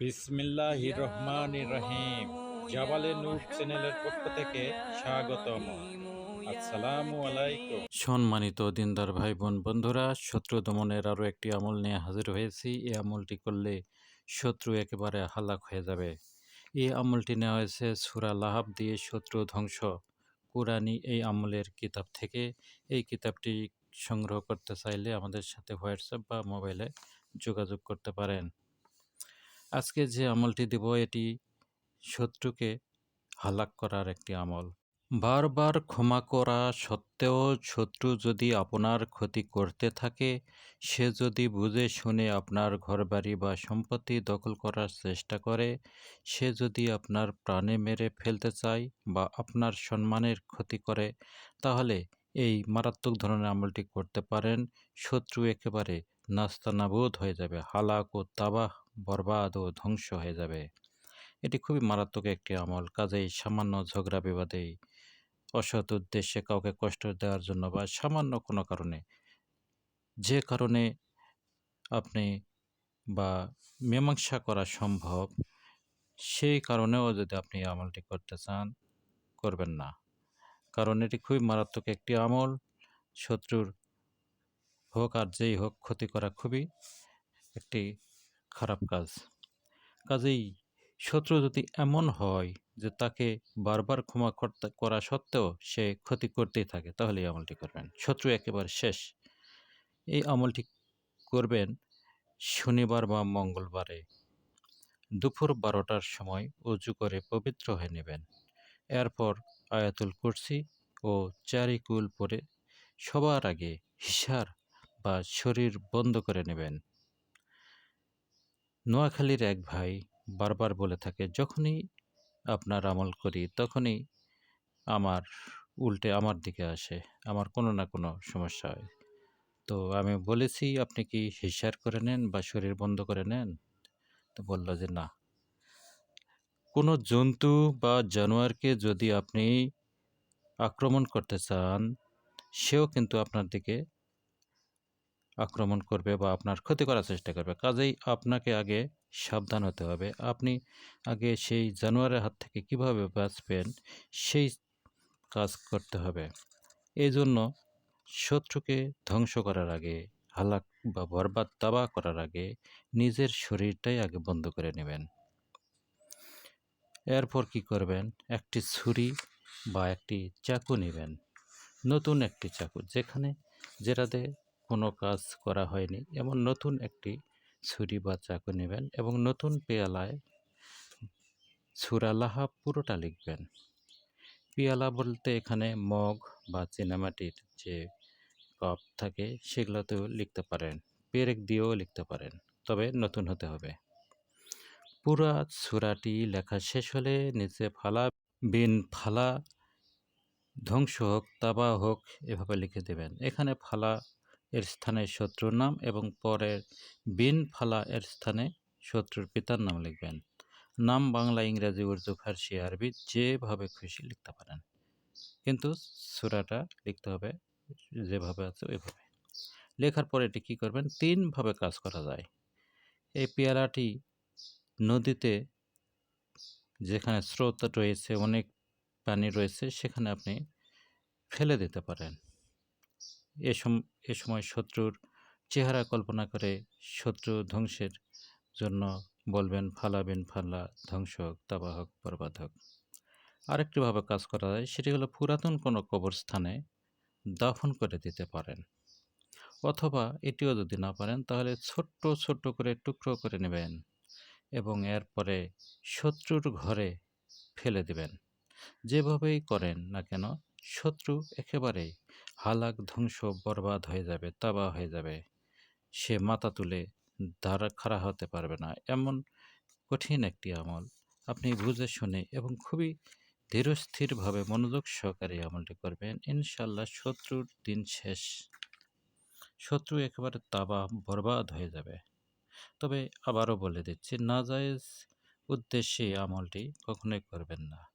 বিসমিল্লাহ রহমান রহিম। জাবালে নূর চ্যানেলের পক্ষ থেকে স্বাগতম। আসসালামু আলাইকুম। সম্মানিত দিনদার ভাই বোন বন্ধুরা শত্রু দমনের আরও একটি আমল নিয়ে হাজির হয়েছি। এই আমলটি করলে শত্রু একেবারে হালাক হয়ে যাবে। এই আমলটি নেওয়া হয়েছে সুরা লাহাব দিয়ে শত্রু ধ্বংস। কোরআনি এই আমলের কিতাব থেকে। এই কিতাবটি সংগ্রহ করতে চাইলে আমাদের সাথে হোয়াটসঅ্যাপ বা মোবাইলে যোগাযোগ করতে পারেন। আজকে যে আমলটি দেব, এটি শত্রুকে হালাক করার একটি আমল। বারবার ক্ষমা করা সত্ত্বেও শত্রু যদি আপনার ক্ষতি করতে থাকে, সে যদি বুঝে শুনে আপনার ঘরবাড়ি বা সম্পত্তি দখল করার চেষ্টা করে, সে যদি আপনার প্রাণে মেরে ফেলতে চায় বা আপনার সম্মানের ক্ষতি করে, তাহলে এই মারাত্মক ধরনের আমলটি করতে পারেন। শত্রু একেবারে নাস্তানাবুদ হয়ে যাবে, হালাক ও তাবাহ। বরবাদ ও ধ্বংস হয়ে যাবে। এটি খুবই মারাত্মক একটি আমল। কাজেই সামান্য ঝগড়া বিবাদেই অসৎ উদ্দেশ্যে কাউকে কষ্ট দেওয়ার জন্য বা সামান্য কোনো কারণে, যে কারণে আপনি বা মীমাংসা করা সম্ভব, সেই কারণেও যদি আপনি আমলটি করতে চান, করবেন না। কারণ এটি খুবই মারাত্মক একটি আমল। শত্রুর হোক আর যেই হোক ক্ষতি করা খুবই একটি খারাপ কাজ। কাজেই শত্রু যদি এমন হয় যে তাকে বারবার ক্ষমা করতে, করা সত্ত্বেও সে ক্ষতি করতেই থাকে তাহলে এই আমলটি করবেন। শত্রু একেবারে শেষ। এই আমলটি করবেন শনিবার বা মঙ্গলবারে। দুপুর বারোটার সময় উজু করে পবিত্র হয়ে নেবেন। এরপর আয়াতুল কুরসি ও চারিকুল পরে সবার আগে হিসার বা শরীর বন্ধ করে নেবেন। নোয়াখালীর এক ভাই বারবার বলে থাকে, যখনই আপনার আমল করি, তখনই আমার উল্টে আমার দিকে আসে, আমার কোনো না কোনো সমস্যা হয়। তো আমি বলেছি, আপনি কি হিসার করে নেন বা শরীর বন্ধ করে নেন? তো বলল যে, না। কোনো জন্তু বা জানোয়ারকে যদি আপনি আক্রমণ করতে চান, সেও কিন্তু আপনার দিকে আক্রমণ করবে বা আপনার ক্ষতি করার চেষ্টা করবে। কাজেই আপনাকে আগে সাবধান হতে হবে। আপনি আগে সেই জানোয়ারের হাত থেকে কীভাবে বাঁচবেন, সেই কাজ করতে হবে। এই জন্য শত্রুকে ধ্বংস করার আগে, হালাক বা বরবাদ দাবা করার আগে নিজের শরীরটাই আগে বন্ধ করে নেবেন। এরপর কি করবেন? একটি ছুরি বা একটি চাকু নেবেন। নতুন একটি চাকু, যেখানে যেটাতে কোনো কাজ করা হয়নি। এমন নতুন একটি ছুরি বা চাকু নেবেন এবং নতুন পেয়ালায় সুরালাহা পুরোটা লিখবেন। পেয়ালা বলতে এখানে মগ বা চীনামাটির যে কাপ থাকে সেগুলোতেও লিখতে পারেন, পেরেক দিয়েও লিখতে পারেন, তবে নতুন হতে হবে। পুরা সুরাটি লেখা শেষ হলে নিচে ফালা, বিন ফালা, ধ্বংস হোক, তাবা হোক, এভাবে লিখে দেবেন। এখানে ফালা এর স্থানে শত্রুর নাম এবং পরের বিন ফালা এর স্থানে শত্রুর পিতার নাম লিখবেন। নাম বাংলা, ইংরেজি, উর্দু, ফার্সি, আরবি যেভাবে খুশি লিখতে পারেন। কিন্তু সুরাটা লিখতে হবে যেভাবে আছে ওইভাবে। লেখার পরে এটি কী করবেন? তিনভাবে কাজ করা যায়। এই পেয়ারাটি নদীতে যেখানে স্রোত রয়েছে, অনেক পানি রয়েছে, সেখানে আপনি ফেলে দিতে পারেন। এ এ সময় শত্রুর চেহারা কল্পনা করে শত্রু ধ্বংসের জন্য বলবেন ফালাবেন ফাল্লা ধ্বংস হোক তাবা হোক, বরবাদ হোক। আরেকটিভাবে কাজ করা যায়, সেটি হলো পুরাতন কোনো কবরস্থানে দাফন করে দিতে পারেন। অথবা এটিও যদি না পারেন, তাহলে ছোট্ট ছোট্ট করে টুকরো করে নেবেন এবং এরপরে শত্রুর ঘরে ফেলে দেবেন। যেভাবেই করেন না কেন, শত্রু একেবারেই হালাক ধ্বংস বরবাদ হয়ে যাবে, তাবা হয়ে যাবে। সে মাথা তুলে দাঁড়া খাড়া হতে পারবে না। এমন কঠিন একটি আমল। আপনি বুঝে শুনে এবং খুবই ধীরস্থিরভাবে মনোযোগ সহকারে আমলটি করবেন। ইনশাল্লাহ শত্রুর দিন শেষ। শত্রু একেবারে তাবা বরবাদ হয়ে যাবে। তবে আবারও বলে দিচ্ছি, নাজায়েজ উদ্দেশ্যে আমলটি কখনোই করবেন না।